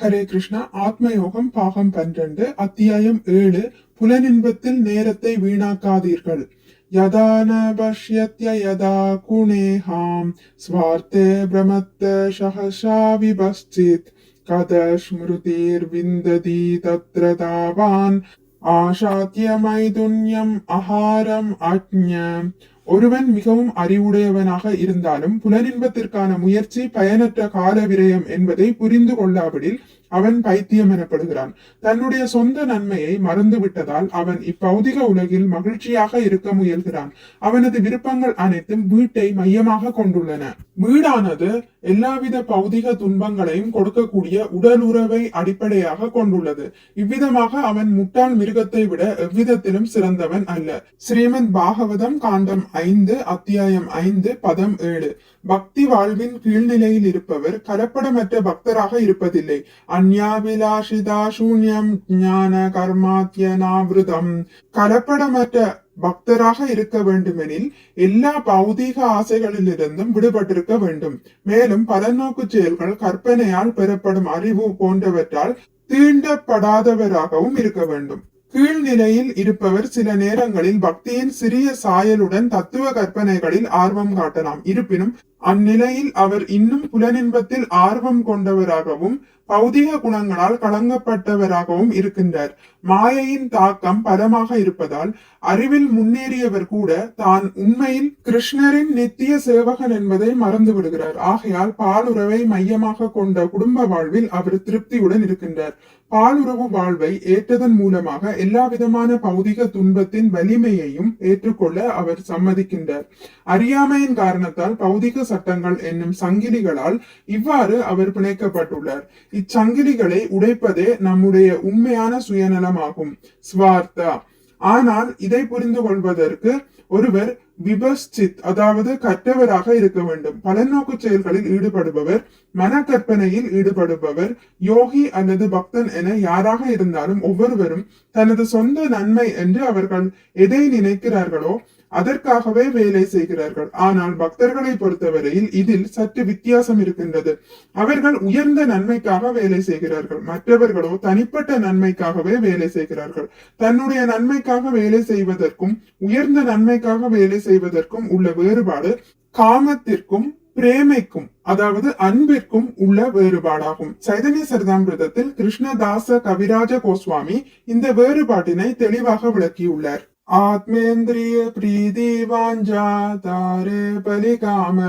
ஹரே கிருஷ்ணா ஆத்மயோகம் பாகம் பன்னிரண்டு அத்தியாயம் ஏழு புலனின்பத்தில் நேரத்தை வீணாக்காதீர்கள். யதா பஷ்யத்ய யதா குணேஹாம் ஸ்வார்த்தே பிரமத்த சஹசா விபஸ்சித் கத ஸ்மிருதிர் விந்ததி தத்ர தாவான் ஆஷாத்தியமைதுன்யம் அஹாரம் அஜ்ஞம் ஒருவன் மிகவும் அறிவுடையவனாக இருந்தாலும் புலனின்பத்திற்கான முயற்சி பயனற்ற கால விரயம் என்பதை புரிந்து கொள்ளாவிடில் அவன் பைத்தியம் எனப்படுகிறான். தன்னுடைய சொந்த நன்மையை மறந்து விட்டதால் அவன் இப்பௌதிக உலகில் மகிழ்ச்சியாக இருக்க முயல்கிறான். அவனது விருப்பங்கள் அனைத்தும் வீட்டை மையமாக கொண்டுள்ளன. வீடானது எல்லாவித பௌதிக துன்பங்களையும் கொடுக்கக்கூடிய உடல் உறவை அடிப்படையாக கொண்டுள்ளது. இவ்விதமாக அவன் முட்டாள் மிருகத்தை விட எவ்விதத்திலும் சிறந்தவன் அல்ல. ஸ்ரீமத் பாகவதம் காண்டம் ஐந்து அத்தியாயம் ஐந்து பதம் ஏழு. பக்தி வாழ்வின் கீழ்நிலையில் இருப்பவர் கலப்படமற்ற பக்தராக இருப்பதில்லை. அந்யாபிலாஷிதா சூன்யம் ஞான கர்மாத்தியனாவிருதம் கலப்படமற்ற பக்தராக இருக்க வேண்டுமெனில் எல்லா பௌதீக ஆசைகளிலிருந்தும் விடுபட்டிருக்க வேண்டும். மேலும் பலநோக்கு செயல்கள் கற்பனையால் பெறப்படும் அறிவு போன்றவற்றால் தீண்டப்படாதவராகவும் இருக்க வேண்டும். கீழ்நிலையில் இருப்பவர் சில நேரங்களில் பக்தியின் சிறிய சாயலுடன் தத்துவ கற்பனைகளில் ஆர்வம் காட்டலாம். இருப்பினும் அந்நிலையில் அவர் இன்னும் புலனின்பத்தில் ஆர்வம் கொண்டவராகவும் பௌதிக குணங்களால் கலங்கப்பட்டவராகவும் இருக்கின்றார். மாயையின் தாக்கம் பலமாக இருப்பதால் அறிவில் முன்னேறியவர் கூட தான் உண்மையில் கிருஷ்ணரின் நித்திய சேவகன் என்பதை மறந்து விடுகிறார். ஆகையால் பாலுறவை மையமாக கொண்ட குடும்ப வாழ்வில் அவர் திருப்தியுடன் இருக்கின்றார். பாலுறவு வாழ்வை ஏற்றதன் மூலமாக எல்லா விதமான பௌதிக துன்பத்தின் வலிமையையும் ஏற்றுக்கொள்ள அவர் சம்மதிக்கின்றார். அறியாமையின் காரணத்தால் பௌதிக சட்டங்கள் என்னும் சங்கிலிகளால் இவ்வாறு அவர் பிணைக்கப்பட்டுள்ளார். இச்சங்கிலிகளை உடைப்பதே நம்முடைய உண்மையான சுயநலமாகும். ஸ்வார்த்தா ஆனால் இதை புரிந்து கொள்வதற்கு ஒருவர் விபஸ்சித் அதாவது கற்றவராக இருக்க வேண்டும். பலநோக்கு செயல்களில் ஈடுபடுபவர் மனக்கற்பனையில் ஈடுபடுபவர் யோகி அல்லது பக்தன் என யாராக இருந்தாலும் ஒவ்வொருவரும் தனது சொந்த நன்மை என்று அவர்கள் எதை நினைக்கிறார்களோ அதற்காகவே வேலை செய்கிறார்கள். ஆனால் பக்தர்களை பொறுத்தவரையில் இதில் சற்று வித்தியாசம் இருக்கின்றது. அவர்கள் உயர்ந்த நன்மைக்காக வேலை செய்கிறார்கள். மற்றவர்களோ தனிப்பட்ட நன்மைக்காகவே வேலை செய்கிறார்கள். தன்னுடைய நன்மைக்காக வேலை செய்வதற்கும் உயர்ந்த நன்மைக்காக வேலை செய்வதற்கும் உள்ள வேறுபாடு காமத்திற்கும் பிரேமைக்கும் அதாவது அன்பிற்கும் உள்ள வேறுபாடாகும். சைதன்ய சரிதாமிரதத்தில் கிருஷ்ணதாச கவிராஜ கோஸ்வாமி இந்த வேறுபாட்டினை தெளிவாக விளக்கியுள்ளார். आत्मेन्द्रिय प्रीति वाञ्छा तारे बलिकाम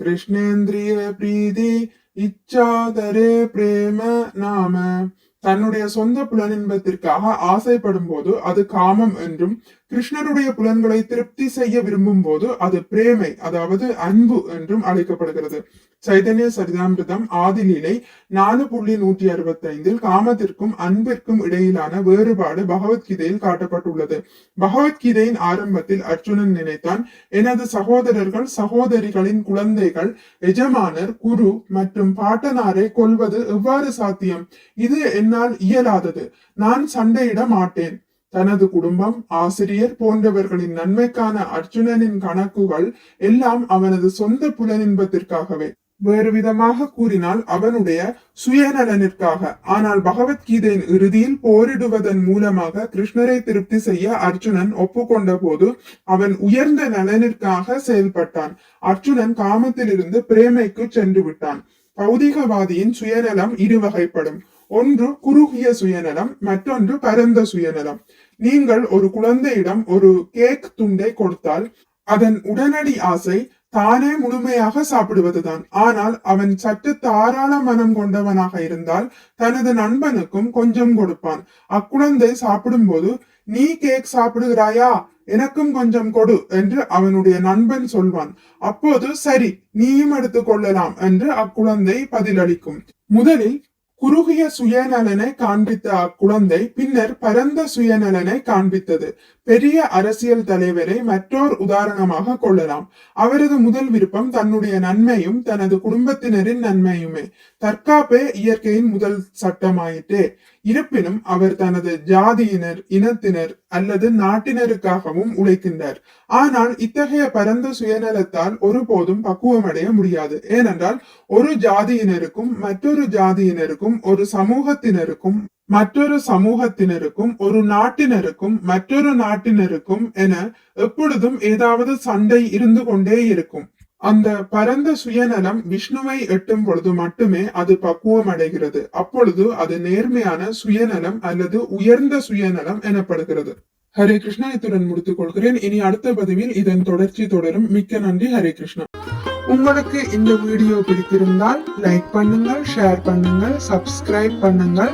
कृष्णेन्द्रिय प्रीति இச்சாதரே பிரேம நாம தன்னுடைய சொந்த புலனின்பத்திற்காக ஆசைப்படும் போது அது காமம் என்றும் கிருஷ்ணருடைய புலன்களை திருப்தி செய்ய விரும்பும் போது அது பிரேமை அதாவது அன்பு என்றும் அழைக்கப்படுகிறது. சைதன்ய சரிதாமிரதம் ஆதிலீலை நாலு புள்ளி நூற்றி அறுபத்தி ஐந்தில் காமத்திற்கும் அன்பிற்கும் இடையிலான வேறுபாடு பகவத்கீதையில் காட்டப்பட்டுள்ளது. பகவத்கீதையின் ஆரம்பத்தில் அர்ஜுனன் நினைத்தான் எனது சகோதரர்கள் சகோதரிகளின் குழந்தைகள் எஜமானர் குரு மற்றும் பாட்டனாரை கொல்வது எவ்வாறு சாத்தியம்? இது என்னால் இயலாதது. நான் சண்டையிட மாட்டேன். தனது குடும்பம் ஆசிரியர் போன்றவர்களின் நன்மைக்கான அர்ஜுனனின் கணக்குகள் எல்லாம் அவனது சொந்த புலனின்பத்திற்காகவே. வேறு விதமாக கூறினால் அவனுடைய சுயநலனிற்காக. ஆனால் பகவத்கீதையின் இறுதியில் போரிடுவதன் மூலமாக கிருஷ்ணரை திருப்தி செய்ய அர்ஜுனன் ஒப்புக்கொண்ட போது அவன் உயர்ந்த நலனிற்காக செயல்பட்டான். அர்ஜுனன் காமத்திலிருந்து பிரேமைக்கு சென்று விட்டான். பௌதிகவாதியின் சுயநலம் இருவகைப்படும். வகைப்படும் ஒன்று குறுகிய சுயநலம் மற்றொன்று பரந்த சுயநலம். நீங்கள் ஒரு குழந்தையிடம் ஒரு கேக் துண்டை கொடுத்தால் அதன் உடனடி ஆசை தானே முழுமையாக சாப்பிடுவதுதான். ஆனால் அவன் சற்று தாராள மனம் கொண்டவனாக இருந்தால் தனது நண்பனுக்கும் கொஞ்சம் கொடுப்பான். அக்குழந்தை சாப்பிடும்போது நீ கேக் சாப்பிடுகிறாயா? எனக்கும் கொஞ்சம் கொடு என்று அவனுடைய நண்பன் சொல்வான். அப்போது சரி நீயும் எடுத்துக் கொள்ளலாம் என்று அக்குழந்தை பதிலளிக்கும். முதலில் குறுகிய சுயநலனை காண்பித்த அக்குழந்தை பின்னர் பரந்த சுயநலனை காண்பித்தது. பெரிய அரசியல் தலைவரை மற்றோர் உதாரணமாக கொள்ளலாம். அவரது முதல் விருப்பம் தன்னுடைய நன்மையும் தனது குடும்பத்தினரின் நன்மையுமே. தற்காப்பே இயற்கையின் முதல் சட்டமாயிற்றே. இருப்பினும் அவர் தனது ஜாதியினர் இனத்தினர் அல்லது நாட்டினருக்காகவும் உழைக்கின்றார். ஆனால் இத்தகைய பரந்த சுயநலத்தால் ஒருபோதும் பக்குவமடைய முடியாது. ஏனென்றால் ஒரு ஜாதியினருக்கும் மற்றொரு ஜாதியினருக்கும் ஒரு சமூகத்தினருக்கும் மற்றொரு சமூகத்தினருக்கும் ஒரு நாட்டினருக்கும் மற்றொரு நாட்டினருக்கும் என எப்பொழுதும் ஏதாவது சண்டை இருந்து கொண்டே இருக்கும். அந்த பரந்த சுயநலம் விஷ்ணுவை எட்டும் பொழுது மட்டுமே அது பக்குவம் அடைகிறது. அப்பொழுது அது நேர்மையான சுயநலம் அல்லது உயர்ந்த சுயநலம் எனப்படுகிறது. ஹரே கிருஷ்ணா இத்துடன் முடித்துக் கொள்கிறேன் இனி அடுத்த பதிவில் இதன் தொடர்ச்சி தொடரும். மிக்க நன்றி ஹரே கிருஷ்ணா. உங்களுக்கு இந்த வீடியோ பிடித்திருந்தால் லைக் பண்ணுங்கள் ஷேர் பண்ணுங்கள் சப்ஸ்கிரைப் பண்ணுங்கள்.